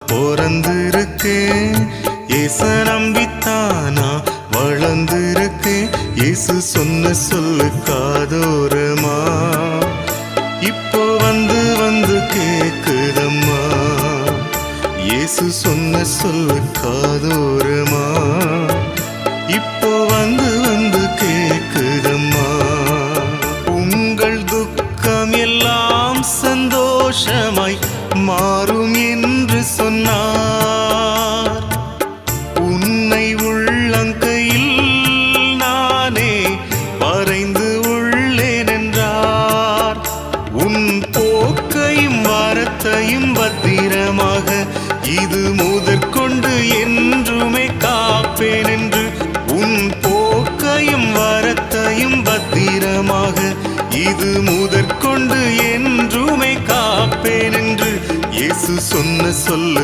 பிறந்திருக்கேன் ஏச நம்பித்தானா? வளர்ந்திருக்கேன் இயேசு சொன்ன சொல்லு காதோரமா? இப்போ வந்து வந்து கேக்குதம்மா? இயேசு சொன்ன சொல்லு காதோரமா? இப்போ வந்து வந்து கேக்குதம்மா? உங்கள் துக்கம் எல்லாம் சந்தோஷமாய் மாறும் என்று சொன்னார். உன்னை உள்ளங்கையில் நானே வரைந்து உள்ளேன் என்றார். உன் போக்கையும் வரத்தையும் பத்திரமாக இது முதற்கொண்டு என்றுமே காப்பேன் என்று உன் போக்கையும் வரத்தையும் பத்திரமாக இது முதற்கொண்டு என்றுமே கா என்று இயேசு சொன்ன சொல்லு